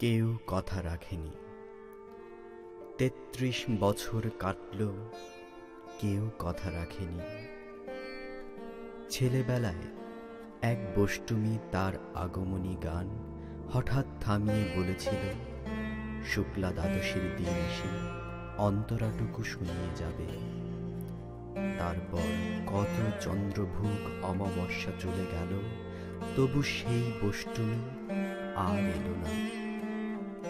কেউ কথা রাখেনি। তেত্রিশ বছর কাটল, কেউ কথা রাখেনি। ছেলেবেলায় এক বষ্টুমি তার আগমনী গান হঠাৎ থামিয়ে বলেছিল, শুক্লা দ্বাদশীর দিন এসে অন্তরাটুকু শুনিয়ে যাবে। তারপর কত চন্দ্রভোগ অমাবস্যা চলে গেল, তবু সেই বষ্টুমি আর এলো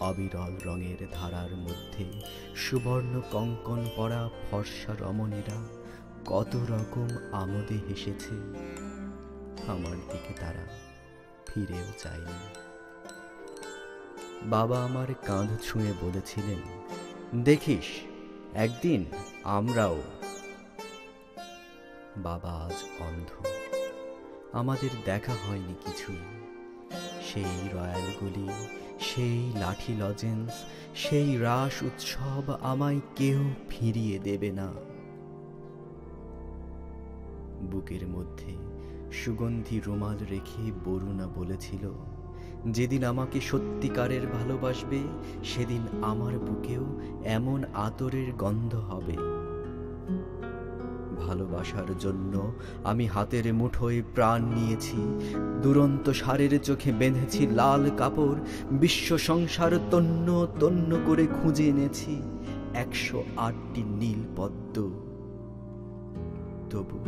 অবিরল রঙের ধারার মধ্যে সুবর্ণ কঙ্কন পরা ফর্সা রমণীরা কত রকম আমোদে হেসেছে। আমার দিকে তারা ফিরেও চায়নি। বাবা আমার কাঁধ ছুঁয়ে বলেছিলেন, দেখিস, একদিন আমরাও বাবা আজ অন্ধ। আমাদের দেখা হয়নি কিছুই। সেই রয়্যালগুলি, সেই লাঠি লজেন্স, সেই রাস উৎসব আমায় কেউ ফিরিয়ে দেবে না। বুকের মধ্যে সুগন্ধি রুমাল রেখে বরুণা বলেছিল, যেদিন আমাকে সত্যিকারের ভালোবাসবে, সেদিন আমার বুকেও এমন আতরের গন্ধ হবে। ভালোবাসার জন্য আমি হাতের মুঠোয় প্রাণ নিয়েছি। দুরন্ত সারের চোখে বেঁধেছি লাল কাপড়, বিশ্ব সংসার তন্ন তন্ন করে খুঁজে এনেছি। একশো আটটি নীল পদ্ম। তবু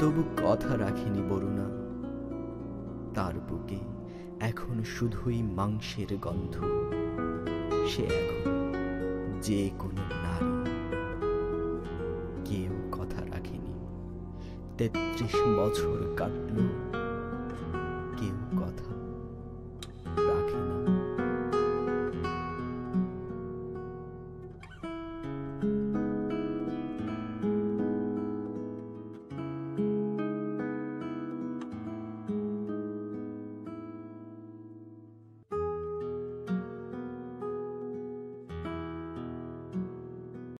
তবু কথা রাখিনি বরুণা। তার বুকে এখন শুধুই মাংসের গন্ধ। সে এখন যে কোনো নারী। তেত্রিশ বছর কাটল।